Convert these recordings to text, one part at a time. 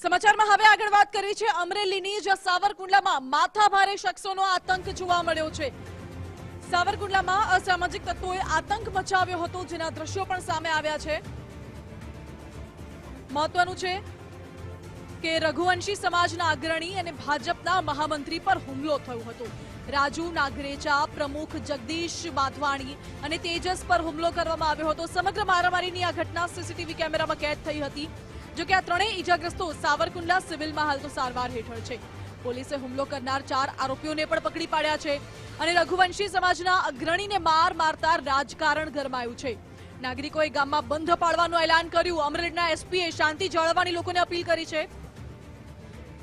સમાચારમાં હવે આગળ વાત કરી છે અમરેલીની, જ્યાં સાવરકુંડલામાં માથાભારે શખ્સોનો આતંક જોવા મળ્યો છે. સાવરકુંડલામાં અસામાજિક તત્વોએ આતંક મચાવ્યો હતો, જેના દ્રશ્યો પણ સામે આવ્યા છે. મહત્વનું છે કે રઘુવંશી સમાજના અગ્રણી અને ભાજપના મહામંત્રી પર હુમલો થયો હતો. રાજુ નાગરેચા, પ્રમુખ જગદીશ બાધવાણી અને તેજસ પર હુમલો કરવામાં આવ્યો હતો. સમગ્ર મારામારીની આ ઘટના સીસીટીવી કેમેરામાં કેદ થઈ હતી. જો કે આ ત્રણેય ઈજાગ્રસ્તો સાવરકુંડલા સિવિલમાં હાલ તો સારવાર હેઠળ છે. પોલીસે હુમલો કરનાર ચાર આરોપીઓને પણ પકડી પાડ્યા છે અને રઘુવંશી સમાજના અગ્રણીને માર મારતા રાજકારણ ગરમાયું છે. નાગરિકોએ ગામમાં બંધ પાડવાનું એલાન કર્યું. અમરેલીના એસપીએ શાંતિ જાળવવાની લોકોને અપીલ કરી છે.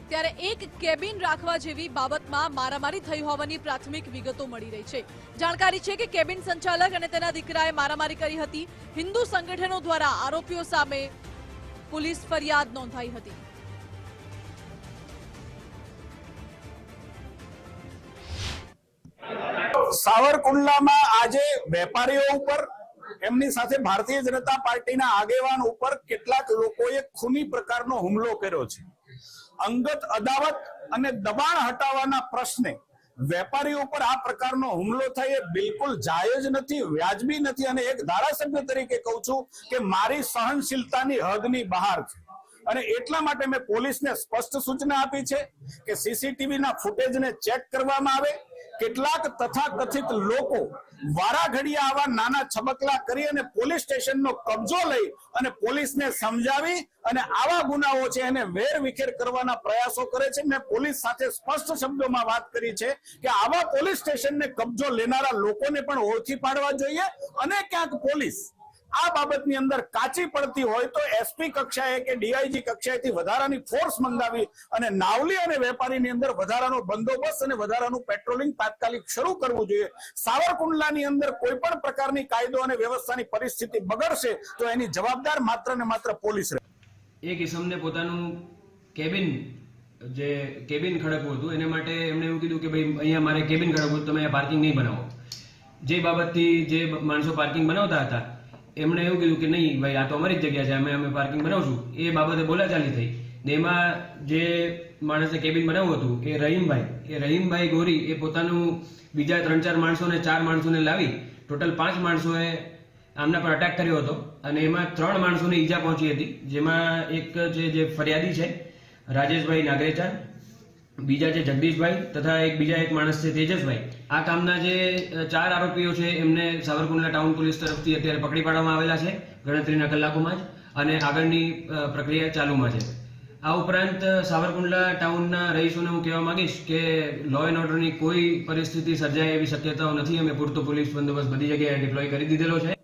ત્યારે એક કેબિન રાખવા જેવી બાબતમાં મારામારી થઈ હોવાની પ્રાથમિક વિગતો મળી રહી છે. જાણકારી છે કે કેબિન સંચાલક અને તેના દીકરાએ મારામારી કરી હતી. હિન્દુ સંગઠનો દ્વારા આરોપીઓ સામે પોલીસ ફરિયાદ નોંધાઈ હતી. સાવરકુંડલામાં આજે વેપારીઓ ઉપર, એમની સાથે ભારતીય જનતા પાર્ટીના આગેવાન ઉપર કેટલાક લોકોએ ખૂની પ્રકારનો હુમલો કર્યો છે. અંગત અદાવત અને દબાણ હટાવવાના પ્રશ્ને વેપારીઓ ઉપર આ પ્રકારનો હુમલો થાય એ બિલકુલ જાયજ નથી, વ્યાજબી નથી. અને એક ધારાસભ્ય તરીકે કહું છું કે મારી સહનશીલતાની હદની બહાર છે. અને એટલા માટે મેં પોલીસને સ્પષ્ટ સૂચના આપી છે કે સીસીટીવી ના ફૂટેજને ચેક કરવામાં આવે. કેટલાક તથાકથિત લોકો વારાઘડિયા આવા નાના છબકલા કરી અને પોલીસ સ્ટેશનનો કબજો લઈ અને પોલીસને સમજાવી અને આવા ગુનાઓ છે એને વેર વિખેર કરવાના પ્રયાસો કરે છે. મેં પોલીસ સાથે સ્પષ્ટ શબ્દોમાં વાત કરી છે કે આવા પોલીસ સ્ટેશનને કબજો લેનારા લોકોને પણ ઓળખી પાડવા જોઈએ અને ક્યાંક પોલીસ આ બાબતની અંદર કાચી પડતી હોય તો એસપી કક્ષાએ કે ડીઆઈજી કક્ષાએથી વધારાની ફોર્સ મંગાવી અને નાવલી અને વેપારીની અંદર વધારાનો બંદોબસ્ત અને વધારાનું પેટ્રોલિંગ તાત્કાલિક શરૂ કરવું જોઈએ. સાવરકુંડલાની અંદર કોઈ પણ પ્રકારની કાયદો અને વ્યવસ્થાની પરિસ્થિતિ બગડશે તો એની જવાબદાર માત્ર ને માત્ર પોલીસ એક ઇસમને પોતાનું કેબિન, જે કેબિન ખડકવું હતું, એને માટે એમણે એવું કીધું કે ભાઈ અહીંયા મારે કેબિન ખડકવું તમે અહીંયા પાર્કિંગ નહીં બનાવો. જે બાબતથી જે માણસો પાર્કિંગ બનાવતા હતા એમણે એવું કીધું કે નહીં, ભાઈ, આ તો અમારી જગ્યા છે, અમે અમે પાર્કિંગ બનાવશું. એ બાબતે બોલાચાલી થઈ. ને એમાં જે માણસે કેબિન બનાવ્યું હતું, એ રહીમભાઈ એ રહીમભાઈ ગોરી, એ પોતાનું બીજા ત્રણ ચાર માણસોને ચાર માણસોને લાવી ટોટલ પાંચ માણસોએ આમના પર અટેક કર્યો હતો. અને એમાં ત્રણ માણસોને ઈજા પહોંચી હતી, જેમાં એક જે ફરિયાદી છે, રાજેશભાઈ નાગરેચા બીજા છે જગદીશભાઈ તથા એક બીજા એક માણસ છે તેજસભાઈ. આ કામના જે ચાર આરોપીઓ છે, એમને સાવરકુંડલા ટાઉન પોલીસ તરફથી અત્યારે પકડી પાડવામાં આવેલા છે, ગણતરીના કલાકોમાં જ, અને આગળની પ્રક્રિયા ચાલુમાં છે. આ ઉપરાંત સાવરકુંડલા ટાઉનના રહીશોને હું કહેવા માંગીશ કે લો એન્ડ ઓર્ડરની કોઈ પરિસ્થિતિ સર્જાય એવી શક્યતાઓ નથી. અમે પૂરતો પોલીસ બંદોબસ્ત બધી જગ્યાએ ડિપ્લોય કરી દીધેલો છે.